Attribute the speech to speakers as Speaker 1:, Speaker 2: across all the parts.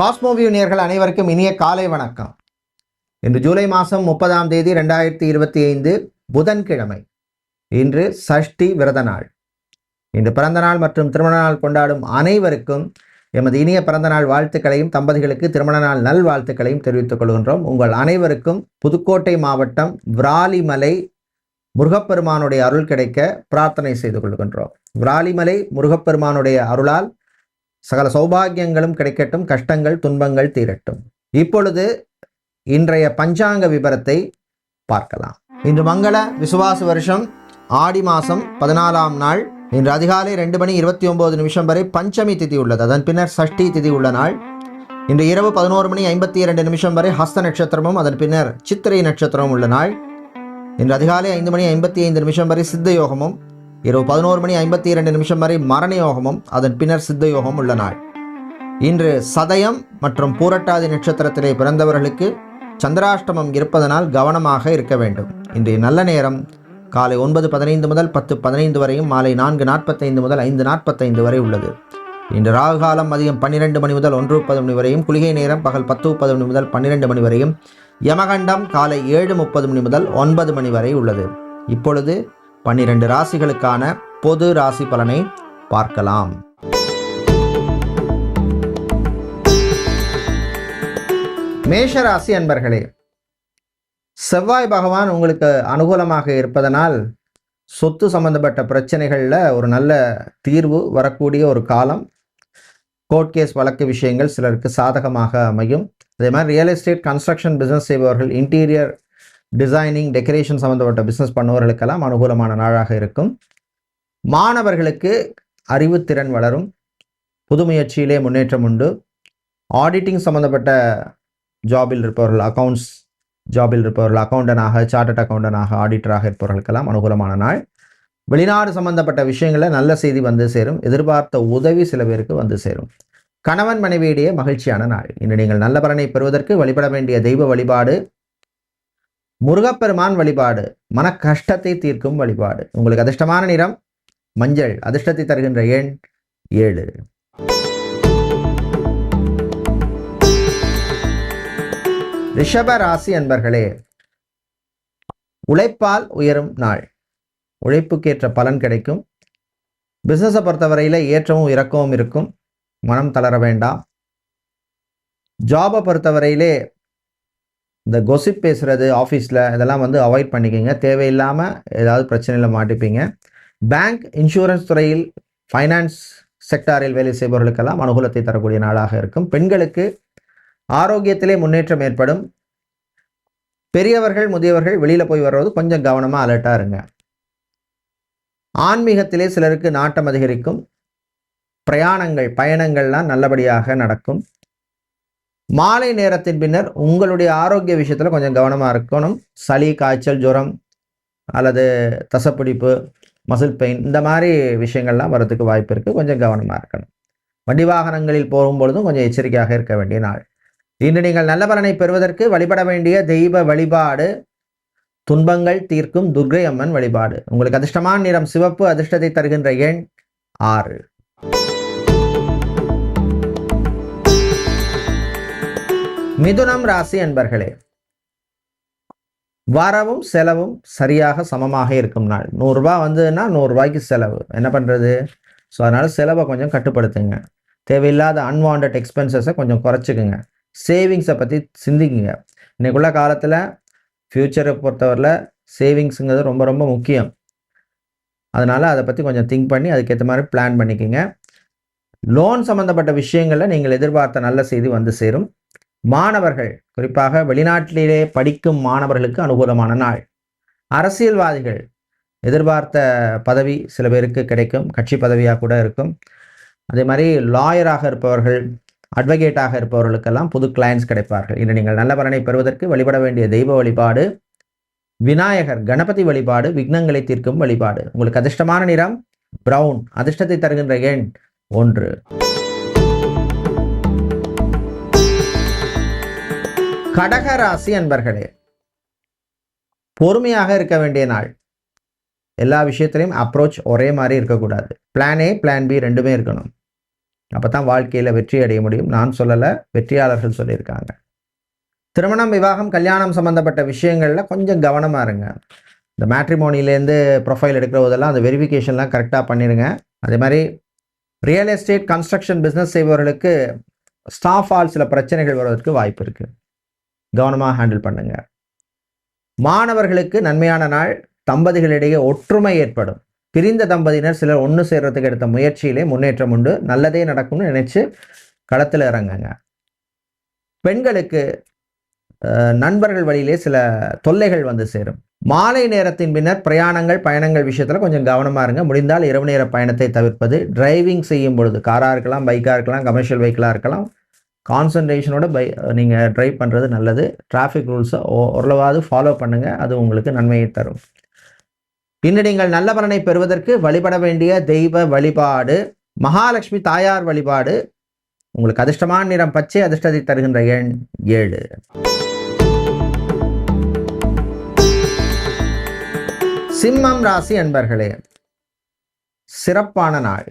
Speaker 1: Cosmoview நேர்கள் அனைவருக்கும் இனிய காலை வணக்கம். இன்று ஜூலை மாதம் முப்பதாம் தேதி ரெண்டாயிரத்தி இருபத்தி ஐந்து புதன்கிழமை. இன்று சஷ்டி விரத நாள். இன்று பிறந்த நாள் மற்றும் திருமண நாள் கொண்டாடும் அனைவருக்கும் எமது இனிய பிறந்த நாள் வாழ்த்துக்களையும் தம்பதிகளுக்கு திருமண நாள் நல் வாழ்த்துக்களையும் தெரிவித்துக் கொள்கின்றோம். உங்கள் அனைவருக்கும் புதுக்கோட்டை மாவட்டம் விராலிமலை முருகப்பெருமானுடைய அருள் கிடைக்க பிரார்த்தனை செய்து கொள்கின்றோம். விராலிமலை முருகப்பெருமானுடைய அருளால் சகல சௌபாகியங்களும் கிடைக்கட்டும் கஷ்டங்கள் துன்பங்கள் தீரட்டும். இப்பொழுது இன்றைய பஞ்சாங்க விபரத்தை பார்க்கலாம். இன்று மங்கள விசுவாச வருஷம் ஆடி மாதம் பதினாலாம் நாள். இன்று அதிகாலை ரெண்டு மணி இருபத்தி ஒன்பது நிமிஷம் வரை பஞ்சமி திதி உள்ளது. அதன் பின்னர் சஷ்டி திதி உள்ள நாள். இன்று இரவு பதினோரு மணி ஐம்பத்தி இரண்டு நிமிஷம் வரை ஹஸ்த நட்சத்திரமும் அதன் பின்னர் சித்திரை நட்சத்திரமும் உள்ள நாள். இன்று அதிகாலை ஐந்து மணி ஐம்பத்தி ஐந்து நிமிஷம் வரை சித்த யோகமும் இரவு பதினோரு மணி ஐம்பத்தி இரண்டு நிமிஷம் வரை மரண யோகமும் அதன் பின்னர் சித்த யோகம் உள்ள நாள் இன்று சதயம் மற்றும் பூரட்டாதி நட்சத்திரத்திலே பிறந்தவர்களுக்கு சந்திராஷ்டமம் இருப்பதனால் கவனமாக இருக்க வேண்டும். இன்றைய நல்ல நேரம் காலை ஒன்பது பதினைந்து முதல் பத்து பதினைந்து வரையும் மாலை நான்கு நாற்பத்தைந்து முதல் ஐந்து நாற்பத்தைந்து வரை உள்ளது. இன்று ராகு காலம் மதியம் பன்னிரெண்டு மணி முதல் ஒன்று முப்பது மணி வரையும் குளிகை நேரம் பகல் பத்து முப்பது மணி முதல் பன்னிரெண்டு மணி வரையும் யமகண்டம் காலை ஏழு முப்பது மணி முதல் ஒன்பது மணி வரை உள்ளது. இப்பொழுது பன்னிரண்டு ராசிகளுக்கான பொது ராசி பலனை பார்க்கலாம். மேஷ ராசி அன்பர்களே செவ்வாய் பகவான் உங்களுக்கு அனுகூலமாக இருப்பதனால் சொத்து சம்பந்தப்பட்ட பிரச்சனைகளில் ஒரு நல்ல தீர்வு வரக்கூடிய ஒரு காலம். கோர்ட் கேஸ் வழக்கு விஷயங்கள் சிலருக்கு சாதகமாக அமையும். அதே மாதிரி ரியல் எஸ்டேட் கன்ஸ்ட்ரக்ஷன் பிஸ்னஸ் செய்பவர்கள் இன்டீரியர் டிசைனிங் டெக்கரேஷன் சம்மந்தப்பட்ட பிஸ்னஸ் பண்ணுபவர்களுக்கெல்லாம் அனுகூலமான நாளாக இருக்கும். மாணவர்களுக்கு அறிவுத்திறன் வளரும். புது முயற்சியிலே முன்னேற்றம் உண்டு. ஆடிட்டிங் சம்மந்தப்பட்ட ஜாபில் இருப்பவர்கள் அக்கவுண்ட்ஸ் ஜாபில் இருப்பவர்கள் அக்கௌண்டனாக சார்ட்டட் அக்கௌண்டனாக ஆடிட்டராக இருப்பவர்களுக்கெல்லாம் அனுகூலமான நாள். வெளிநாடு சம்பந்தப்பட்ட விஷயங்களில் நல்ல செய்தி வந்து சேரும். எதிர்பார்த்த உதவி சில பேருக்கு வந்து சேரும். கணவன் மனைவியிடையே மகிழ்ச்சியான நாள். இன்று நீங்கள் நல்ல பலனை பெறுவதற்கு வழிபட வேண்டிய தெய்வ வழிபாடு முருகப்பெருமான் வழிபாடு மன கஷ்டத்தை தீர்க்கும் வழிபாடு. உங்களுக்கு அதிர்ஷ்டமான நிறம் மஞ்சள். அதிர்ஷ்டத்தை தருகின்ற எண் ஏழு. ரிஷப ராசி அன்பர்களே உழைப்பால் உயரும் நாள். உழைப்புக்கேற்ற பலன் கிடைக்கும். பிஸ்னஸை பொறுத்தவரையில் ஏற்றமும் இறக்கமும் இருக்கும். மனம் தளர வேண்டாம். ஜாபை பொறுத்தவரையிலே இந்த கொசிப் பேசுகிறது ஆஃபீஸில் இதெல்லாம் வந்து அவாய்ட் பண்ணிக்கோங்க. தேவையில்லாமல் ஏதாவது பிரச்சனையில் மாட்டிப்பீங்க. பேங்க் இன்சூரன்ஸ் துறையில் ஃபைனான்ஸ் செக்டாரில் வேலை செய்பவர்களுக்கெல்லாம் அனுகூலத்தை தரக்கூடிய நாளாக இருக்கும். பெண்களுக்கு ஆரோக்கியத்திலே முன்னேற்றம் ஏற்படும். பெரியவர்கள் முதியவர்கள் வெளியில் போய் வர்றது கொஞ்சம் கவனமாக அலர்ட்டாக இருங்க. ஆன்மீகத்திலே சிலருக்கு நாட்டம் அதிகரிக்கும். பிரயாணங்கள் பயணங்கள்லாம் நல்லபடியாக நடக்கும். மாலை நேரத்தின் பின்னர் உங்களுடைய ஆரோக்கிய விஷயத்தில் கொஞ்சம் கவனமாக இருக்கணும். சளி காய்ச்சல் ஜுரம் அல்லது தசப்பிடிப்பு மசில் பெயின் இந்த மாதிரி விஷயங்கள்லாம் வரதுக்கு வாய்ப்பு இருக்குது கொஞ்சம் கவனமாக இருக்கணும். வண்டி வாகனங்களில் போகும்பொழுதும் கொஞ்சம் எச்சரிக்கையாக இருக்க வேண்டிய நாள். இன்று நீங்கள் நல்ல பலனை பெறுவதற்கு வழிபட வேண்டிய தெய்வ வழிபாடு துன்பங்கள் தீர்க்கும் துர்கை அம்மன் வழிபாடு. உங்களுக்கு அதிர்ஷ்டமான நிறம் சிவப்பு அதிர்ஷ்டத்தை தருகின்ற எண் ஆறு. மிதுனம் ராசி அன்பர்களே வரவும் செலவும் சரியாக சமமாக இருக்கும் நாள். நூறுரூபா வந்ததுன்னா நூறுரூவாய்க்கு செலவு. என்ன பண்ணுறது ஸோ அதனால் செலவை கொஞ்சம் கட்டுப்படுத்துங்க. தேவையில்லாத அன்வான்ட் எக்ஸ்பென்சஸை கொஞ்சம் குறைச்சிக்குங்க. சேவிங்ஸை பற்றி சிந்திக்குங்க. இன்றைக்குள்ள காலத்தில் ஃப்யூச்சரை பொறுத்தவரையில் சேவிங்ஸுங்கிறது ரொம்ப ரொம்ப முக்கியம். அதனால் அதை பற்றி கொஞ்சம் திங்க் பண்ணி அதுக்கேற்ற மாதிரி பிளான் பண்ணிக்கோங்க. லோன் சம்மந்தப்பட்ட விஷயங்களில் நீங்கள் எதிர்பார்த்த நல்ல செய்தி வந்து சேரும். மாணவர்கள் குறிப்பாக வெளிநாட்டிலே படிக்கும் மாணவர்களுக்கு அனுகூலமான நாள். அரசியல்வாதிகள் எதிர்பார்த்த பதவி சில பேருக்கு கிடைக்கும் கட்சி பதவியாக கூட இருக்கும். அதே மாதிரி லாயராக இருப்பவர்கள் அட்வொகேட்டாக இருப்பவர்களுக்கெல்லாம் புது கிளைண்ட்ஸ் கிடைப்பார்கள். இன்று நீங்கள் நல்ல பலனை பெறுவதற்கு வழிபட வேண்டிய தெய்வ வழிபாடு விநாயகர் கணபதி வழிபாடு விக்னங்களை தீர்க்கும் வழிபாடு. உங்களுக்கு அதிர்ஷ்டமான நிறம் பிரவுன் அதிர்ஷ்டத்தை தருகின்ற எண் ஒன்று. கடகராசி அன்பர்களே பொறுமையாக இருக்க வேண்டிய நாள். எல்லா விஷயத்திலையும் அப்ரோச் ஒரே மாதிரி இருக்கக்கூடாது. பிளான் ஏ பிளான் பி ரெண்டுமே இருக்கணும். அப்போ தான் வாழ்க்கையில் வெற்றி அடைய முடியும். நான் சொல்லலை வெற்றியாளர்கள் சொல்லியிருக்காங்க. திருமணம் விவாகம் கல்யாணம் சம்மந்தப்பட்ட விஷயங்களில் கொஞ்சம் கவனமாக இருங்க. இந்த மேட்ரிமோனிலேருந்து ப்ரொஃபைல் எடுக்கிற போதெல்லாம் அந்த வெரிஃபிகேஷன்லாம் கரெக்டாக பண்ணிடுங்க அதே மாதிரி ரியல் எஸ்டேட் கன்ஸ்ட்ரக்ஷன் பிஸ்னஸ் செய்பவர்களுக்கு ஸ்டாஃப் ஆல் சில பிரச்சனைகள் வருவதற்கு வாய்ப்பு இருக்குது கவனமாக ஹேண்டில் பண்ணுங்க. மாணவர்களுக்கு நன்மையான நாள் தம்பதிகளிடையே ஒற்றுமை ஏற்படும். பிரிந்த தம்பதியினர் சிலர் ஒன்று சேர்றதுக்கு எடுத்த முயற்சியிலே முன்னேற்றம் உண்டு. நல்லதே நடக்கும்னு நினைச்சு களத்தில் இறங்குங்க. பெண்களுக்கு நண்பர்கள் வழியிலே சில தொல்லைகள் வந்து சேரும். மாலை நேரத்தின் பின்னர் பிரயாணங்கள் பயணங்கள் விஷயத்தில் கொஞ்சம் கவனமாக இருங்க. முடிந்தால் இரவு நேர பயணத்தை தவிர்ப்பது. டிரைவிங் செய்யும் பொழுது காராக இருக்கலாம் பைக்காக இருக்கலாம் கமர்ஷியல் வெஹிக்கிளாக இருக்கலாம் கான்சன்ட்ரேஷனோட பை நீங்கள் ட்ரைவ் பண்ணுறது நல்லது. டிராஃபிக் ரூல்ஸை ஓரளவாவது ஃபாலோ பண்ணுங்கள் அது உங்களுக்கு நன்மையை தரும். இன்று நீங்கள் நல்ல பலனை பெறுவதற்கு வழிபட வேண்டிய தெய்வ வழிபாடு. மகாலட்சுமி தாயார் வழிபாடு. உங்களுக்கு அதிர்ஷ்டமான நிறம் பச்சை அதிர்ஷ்டத்தை தருகின்ற எண் ஏழு. சிம்மம் ராசி அன்பர்களே சிறப்பான நாள்.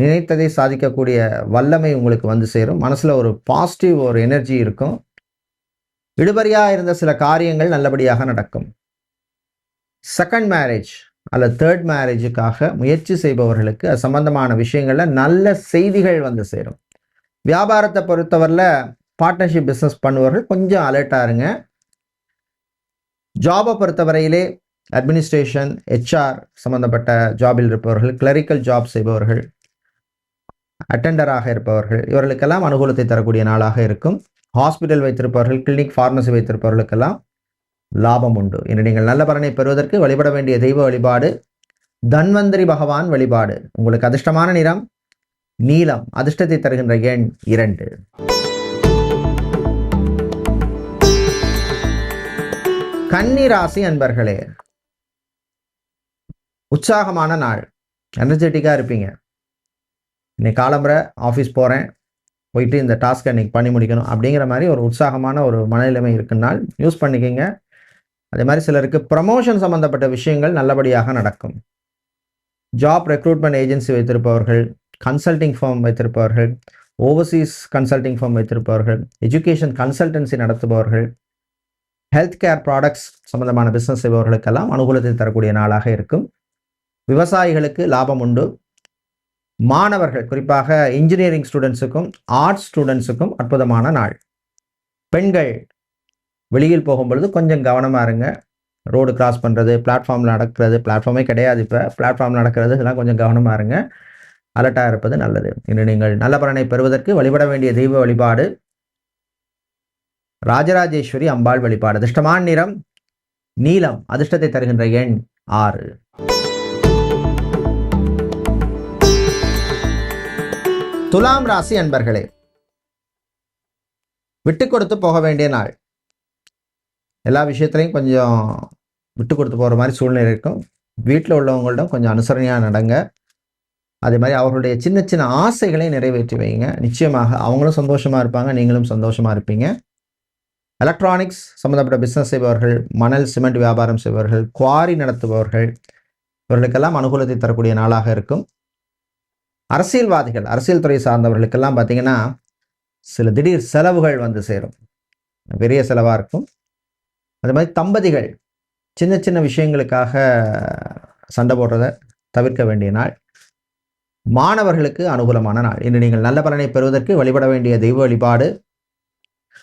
Speaker 1: நினைத்ததை சாதிக்கக்கூடிய வல்லமை உங்களுக்கு வந்து சேரும். மனசில் ஒரு பாசிட்டிவ் ஒரு எனர்ஜி இருக்கும். இழுபறியா இருந்த சில காரியங்கள் நல்லபடியாக நடக்கும். செகண்ட் மேரேஜ் அல்லது தேர்ட் மேரேஜுக்காக முயற்சி செய்பவர்களுக்கு அது சம்பந்தமான விஷயங்களில் நல்ல செய்திகள் வந்து சேரும். வியாபாரத்தை பொறுத்தவரையில் பார்ட்னர்ஷிப் பிஸ்னஸ் பண்ணுவவர்கள் கொஞ்சம் அலர்ட்டாக இருங்க. ஜாபை பொறுத்தவரையிலே அட்மினிஸ்ட்ரேஷன் ஹெச்ஆர் சம்மந்தப்பட்ட ஜாபில் இருப்பவர்கள் கிளரிக்கல் ஜாப் செய்பவர்கள் அட்டெண்டராக இருப்பவர்கள் இவர்களுக்கெல்லாம் அனுகூலத்தை தரக்கூடிய நாளாக இருக்கும். ஹாஸ்பிட்டல் வைத்திருப்பவர்கள் கிளினிக் ஃபார்மசி வைத்திருப்பவர்களுக்கெல்லாம் லாபம் உண்டு. இன்று நீங்கள் நல்ல பலனை பெறுவதற்கு வழிபட வேண்டிய தெய்வ வழிபாடு தன்வந்திரி பகவான் வழிபாடு. உங்களுக்கு அதிர்ஷ்டமான நிறம் நீலம். அதிர்ஷ்டத்தை தருகின்ற எண் இரண்டு. கன்னி ராசி அன்பர்களே உற்சாகமான நாள். எனர்ஜெட்டிக்காக இருப்பீங்க. இன்னைக்கு காலம்பரை ஆஃபீஸ் போகிறேன் போயிட்டு இந்த டாஸ்க்கை இன்றைக்கி பண்ணி முடிக்கணும். அப்படிங்கிற மாதிரி ஒரு உற்சாகமான ஒரு மனநிலைமை இருக்குன்னால் யூஸ் பண்ணிக்கிங்க. அதே மாதிரி சிலருக்கு ப்ரமோஷன் சம்மந்தப்பட்ட விஷயங்கள் நல்லபடியாக நடக்கும். ஜாப் ரெக்ரூட்மெண்ட் ஏஜென்சி வைத்திருப்பவர்கள் கன்சல்டிங் ஃபார்ம் வைத்திருப்பவர்கள் ஓவர்சீஸ் கன்சல்டிங் ஃபார்ம் வைத்திருப்பவர்கள் எஜுகேஷன் கன்சல்டன்சி நடத்துபவர்கள் ஹெல்த் கேர் ப்ராடக்ட்ஸ் சம்பந்தமான பிஸ்னஸ் செய்பவர்களுக்கெல்லாம் அனுகூலத்தை தரக்கூடிய நாளாக இருக்கும். விவசாயிகளுக்கு லாபம் உண்டு. மாணவர்கள் குறிப்பாக இன்ஜினியரிங் ஸ்டூடெண்ட்ஸுக்கும் ஆர்ட்ஸ் ஸ்டூடெண்ட்ஸுக்கும் அற்புதமான நாள். பெண்கள் வெளியில் போகும்பொழுது கொஞ்சம் கவனமாக இருங்க. ரோடு கிராஸ் பண்ணுறது பிளாட்ஃபார்மில் நடக்கிறது பிளாட்ஃபார்மே கிடையாது இப்போ. பிளாட்ஃபார்ம் நடக்கிறது இதெல்லாம் கொஞ்சம் கவனமாக இருங்க. அலர்ட்டாக இருப்பது நல்லது. இன்று நீங்கள் நல்ல பலனை பெறுவதற்கு வழிபட வேண்டிய தெய்வ வழிபாடு. ராஜராஜேஸ்வரி அம்பாள் வழிபாடு. அதிர்ஷ்டமான நிறம் நீலம். அதிர்ஷ்டத்தை தருகின்ற எண் ஆறு. துலாம் ராசி அன்பர்களே விட்டு கொடுத்து போக வேண்டிய நாள். எல்லா விஷயத்துலையும் கொஞ்சம் விட்டு கொடுத்து போகிற மாதிரி சூழ்நிலை இருக்கும். வீட்டில் உள்ளவங்கள்டும் கொஞ்சம் அனுசரணையாக நடங்க. அதே மாதிரி அவர்களுடைய சின்ன சின்ன ஆசைகளை நிறைவேற்றி வைங்க. நிச்சயமாக அவங்களும் சந்தோஷமாக இருப்பாங்க நீங்களும் சந்தோஷமாக இருப்பீங்க. எலக்ட்ரானிக்ஸ் சம்மந்தப்பட்ட பிஸ்னஸ் செய்பவர்கள் மணல் சிமெண்ட் வியாபாரம் செய்பவர்கள் குவாரி நடத்துபவர்கள் இவர்களுக்கெல்லாம் அனுகூலத்தை தரக்கூடிய நாளாக இருக்கும். அரசியல்வாதிகள் அரசியல் துறை சார்ந்தவர்களுக்கெல்லாம் பார்த்தீங்கன்னா சில திடீர் செலவுகள் வந்து சேரும். பெரிய செலவாக இருக்கும். அது மாதிரி தம்பதிகள் சின்ன சின்ன விஷயங்களுக்காக சண்டை போடுறதை தவிர்க்க வேண்டிய நாள். மாணவர்களுக்கு அனுகூலமான நாள். இன்று நீங்கள் நல்ல பலனை பெறுவதற்கு வழிபட வேண்டிய தெய்வ வழிபாடு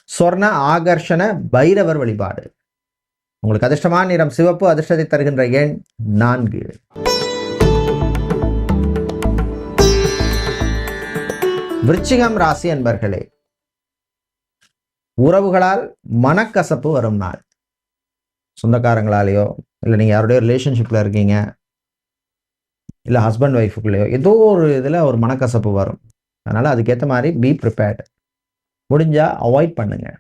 Speaker 1: சொர்ண ஆகர்ஷண பைரவர் வழிபாடு. உங்களுக்கு அதிர்ஷ்டமான நிறம் சிவப்பு அதிர்ஷ்டத்தை தருகின்ற எண் நான்கு. விருச்சிகம் ராசி என்பர்களே உறவுகளால் மனக்கசப்பு வரும் நாள். சொந்தக்காரங்களாலேயோ இல்லை நீங்கள் யாருடைய ரிலேஷன்ஷிப்பில் இருக்கீங்க இல்லை ஹஸ்பண்ட் ஒய்ஃபுக்குள்ளேயோ ஏதோ ஒரு இதில் ஒரு மனக்கசப்பு வரும். அதனால் அதுக்கேற்ற மாதிரி பி ப்ரிப்பேர்டு முடிஞ்சால் அவாய்ட் பண்ணுங்கள்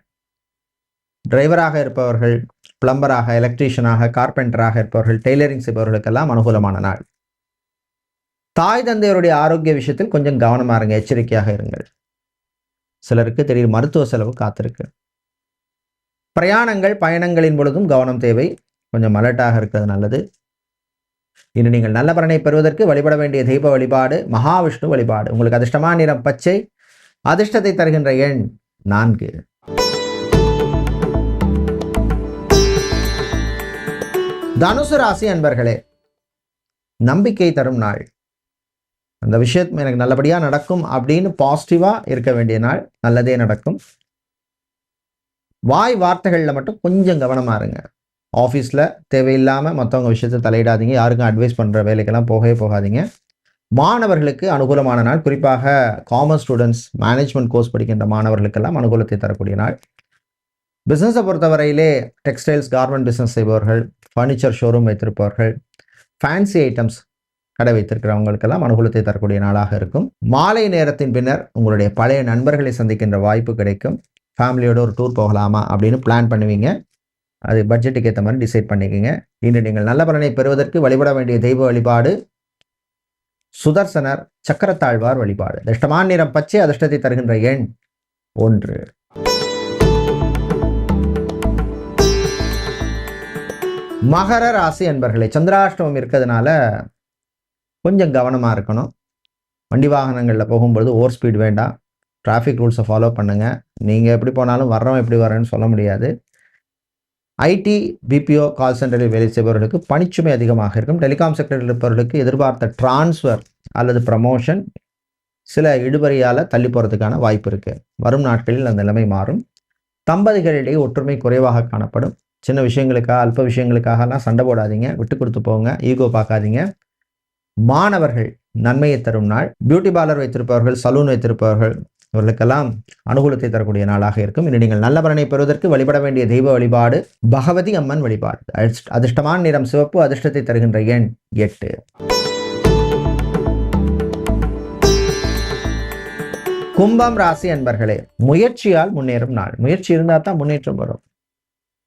Speaker 1: டிரைவராக இருப்பவர்கள் பிளம்பராக எலக்ட்ரீஷியனாக கார்பெண்டராக இருப்பவர்கள் டெய்லரிங் செய்பவர்களுக்கெல்லாம் அனுகூலமான நாள். தாய் தந்தையருடைய ஆரோக்கிய விஷயத்தில் கொஞ்சம் கவனமாக இருங்க எச்சரிக்கையாக இருங்கள். சிலருக்கு திடீர் மருத்துவ செலவு காத்திருக்கு. பிரயாணங்கள் பயணங்களின் பொழுதும் கவனம் தேவை. கொஞ்சம் அலர்ட்டாக இருக்கிறது நல்லது. இன்று நீங்கள் நல்ல பலனை பெறுவதற்கு வழிபட வேண்டிய தெய்வ வழிபாடு மகாவிஷ்ணு வழிபாடு. உங்களுக்கு அதிர்ஷ்டமான நிறம் பச்சை அதிர்ஷ்டத்தை தருகின்ற எண் நான்கு. தனுசு ராசி அன்பர்களே நம்பிக்கை தரும் நாள். அந்த விஷயம் எனக்கு நல்லபடியாக நடக்கும் அப்படின்னு பாசிட்டிவாக இருக்க வேண்டிய நாள் நல்லதே நடக்கும். வாய் வார்த்தைகளில் மட்டும் கொஞ்சம் கவனமாக இருங்க. ஆஃபீஸில் தேவையில்லாமல் மற்றவங்க விஷயத்தை தலையிடாதீங்க. யாருக்கும் அட்வைஸ் பண்ணுற வேலைக்கெல்லாம் போகவே போகாதீங்க. மாணவர்களுக்கு அனுகூலமான நாள். குறிப்பாக காமர்ஸ் ஸ்டூடெண்ட்ஸ் மேனேஜ்மெண்ட் கோர்ஸ் படிக்கின்ற மாணவர்களுக்கெல்லாம் அனுகூலத்தை தரக்கூடிய நாள். பிஸ்னஸை பொறுத்தவரையிலே டெக்ஸ்டைல்ஸ் கார்மெண்ட் பிஸ்னஸ் செய்பவர்கள் ஃபர்னிச்சர் ஷோரூம் வைத்திருப்பவர்கள் ஃபேன்சி ஐட்டம்ஸ் கடை வைத்திருக்கிறவங்களுக்கெல்லாம் அனுகூலத்தை தரக்கூடிய நாளாக இருக்கும். மாலை நேரத்தின் பின்னர் உங்களுடைய பழைய நண்பர்களை சந்திக்கின்ற வாய்ப்பு கிடைக்கும். ஃபேமிலியோட ஒரு டூர் போகலாமா அப்படின்னு பிளான் பண்ணுவீங்க. அது பட்ஜெட்டுக்கு ஏற்ற மாதிரி டிசைட் பண்ணிக்கோங்க. இன்று நீங்கள் நல்ல பலனை பெறுவதற்கு வழிபட வேண்டிய தெய்வ வழிபாடு சுதர்சனர் சக்கரத்தாழ்வார் வழிபாடு. அதிர்ஷ்டமான நிறம் பச்சை அதிர்ஷ்டத்தை தருகின்ற எண் ஒன்று. மகர ராசி அன்பர்களே சந்திராஷ்டமம் இருக்கிறதுனால கொஞ்சம் கவனமாக இருக்கணும். வண்டி வாகனங்களில் போகும்பொழுது ஓவர் ஸ்பீட் வேண்டாம். டிராஃபிக் ரூல்ஸை ஃபாலோ பண்ணுங்கள் நீங்கள் எப்படி போனாலும் வர்றவன் எப்படி வரேன்னு சொல்ல முடியாது. ஐடி பிபிஓ கால் சென்டரில் வேலை செய்பவர்களுக்கு பணிச்சுமை அதிகமாக இருக்கும். டெலிகாம் செக்டரில் இருப்பவர்களுக்கு எதிர்பார்த்த டிரான்ஸ்ஃபர் அல்லது ப்ரமோஷன் சில இடுபறியால் தள்ளி போகிறதுக்கான வாய்ப்பு இருக்குது வரும் நாட்களில் அந்த நிலைமை மாறும். தம்பதிகளிடையே ஒற்றுமை குறைவாக காணப்படும். சின்ன விஷயங்களுக்காக அல்ப விஷயங்களுக்காகலாம் சண்டை போடாதீங்க. விட்டு கொடுத்து போங்க. ஈகோ பார்க்காதீங்க. மாணவர்கள் நன்மையை தரும் நாள் பியூட்டி பார்லர் வைத்திருப்பவர்கள் சலூன் வைத்திருப்பவர்கள் இவர்களுக்கெல்லாம் அனுகூலத்தை தரக்கூடிய நாளாக இருக்கும். இன்று நீங்கள் நல்ல பலனை பெறுவதற்கு வழிபட வேண்டிய தெய்வ வழிபாடு பகவதி அம்மன் வழிபாடு. அதிர்ஷ்டமான நிறம் சிவப்பு அதிர்ஷ்டத்தை தருகின்ற எண் எட்டு. கும்பம் ராசி அன்பர்களே முயற்சியால் முன்னேறும் நாள். முயற்சி இருந்தால் தான் முன்னேற்றம் வரும்.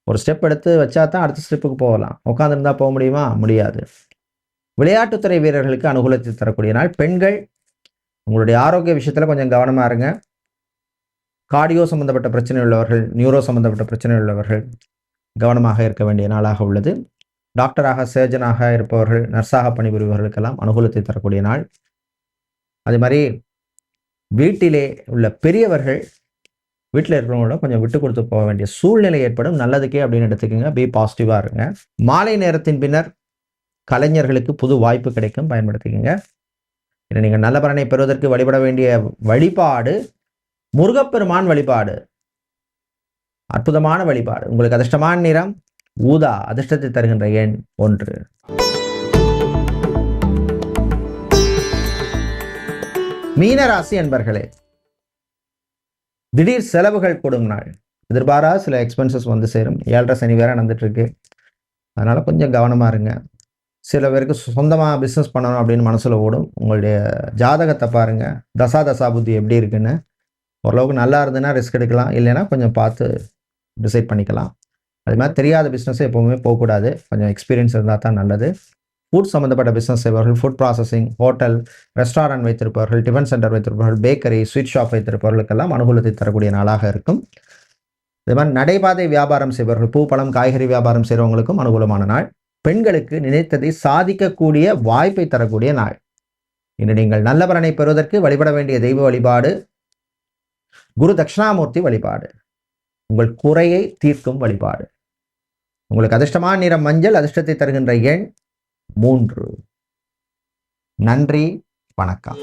Speaker 1: ஒரு ஸ்டெப் எடுத்து வச்சா தான் அடுத்த ஸ்டெப்புக்கு போகலாம். உட்காந்துருந்தா போக முடியுமா? முடியாது. விளையாட்டுத்துறை வீரர்களுக்கு அனுகூலத்தை தரக்கூடிய நாள். பெண்கள் உங்களுடைய ஆரோக்கிய விஷயத்தில் கொஞ்சம் கவனமாக இருங்க. கார்டியோ சம்மந்தப்பட்ட பிரச்சனை உள்ளவர்கள் நியூரோ சம்மந்தப்பட்ட பிரச்சனை உள்ளவர்கள் கவனமாக இருக்க வேண்டிய நாளாக உள்ளது. டாக்டராக சர்ஜனாக இருப்பவர்கள் நர்ஸாக பணிபுரிபவர்களுக்கெல்லாம் அனுகூலத்தை தரக்கூடிய நாள். அதே மாதிரி வீட்டிலே உள்ள பெரியவர்கள் வீட்டில் இருக்கிறவங்களோட கொஞ்சம் விட்டு கொடுத்து போக வேண்டிய சூழ்நிலை ஏற்படும். நல்லதுக்கே அப்படின்னு எடுத்துக்கோங்க. பி பாசிட்டிவாக இருங்க. மாலை நேரத்தின் பின்னர் கலைஞர்களுக்கு புது வாய்ப்பு கிடைக்கும். பயன்படுத்திக்கோங்க. இதை நீங்கள் நல்ல பலனை பெறுவதற்கு வழிபட வேண்டிய வழிபாடு முருகப்பெருமான் வழிபாடு. அற்புதமான வழிபாடு. உங்களுக்கு அதிர்ஷ்டமான நிறம் ஊதா அதிர்ஷ்டத்தை தருகின்ற எண் ஒன்று. மீனராசி என்பர்களே திடீர் செலவுகள் கூடும் நாள். எதிர்பாரா சில எக்ஸ்பென்சஸ் வந்து சேரும். ஏழரை சனி வேற நடந்துட்டு இருக்கு. அதனால கொஞ்சம் கவனமா இருங்க. சில பேருக்கு சொந்தமாக பிஸ்னஸ் பண்ணணும் அப்படின்னு மனசில் ஓடும். உங்களுடைய ஜாதகத்தை பாருங்கள் தசா தசா புத்தி எப்படி இருக்குன்னு. ஓரளவுக்கு நல்லா இருந்ததுன்னா ரிஸ்க் எடுக்கலாம். இல்லைன்னா கொஞ்சம் பார்த்து டிசைட் பண்ணிக்கலாம். அது மாதிரி தெரியாத பிஸ்னஸ் எப்போவுமே போகக்கூடாது. கொஞ்சம் எக்ஸ்பீரியன்ஸ் இருந்தால் தான் நல்லது. ஃபுட் சம்மந்தப்பட்ட பிஸ்னஸ் செய்பவர்கள் ஃபுட் ப்ராசஸிங் ஹோட்டல் ரெஸ்டாரண்ட் வைத்திருப்பவர்கள் டிஃபன் சென்டர் வைத்திருப்பவர்கள் பேக்கரி ஸ்வீட் ஷாப் வைத்திருப்பவர்களுக்கெல்லாம் அனுகூலத்தை தரக்கூடிய நாளாக இருக்கும். இது மாதிரி நடைபாதை வியாபாரம் செய்பவர்கள் பூ பழம் காய்கறி வியாபாரம் செய்கிறவங்களுக்கும் அனுகூலமான நாள். பெண்களுக்கு நினைத்ததை சாதிக்கக்கூடிய வாய்ப்பை தரக்கூடிய நாள். இன்று நீங்கள் நல்ல பலனை பெறுவதற்கு வழிபட வேண்டிய தெய்வ வழிபாடு குரு தட்சிணாமூர்த்தி வழிபாடு உங்கள் குறையை தீர்க்கும் வழிபாடு. உங்களுக்கு அதிர்ஷ்டமான நிறம் மஞ்சள் அதிர்ஷ்டத்தை தருகின்ற எண் மூன்று. நன்றி வணக்கம்.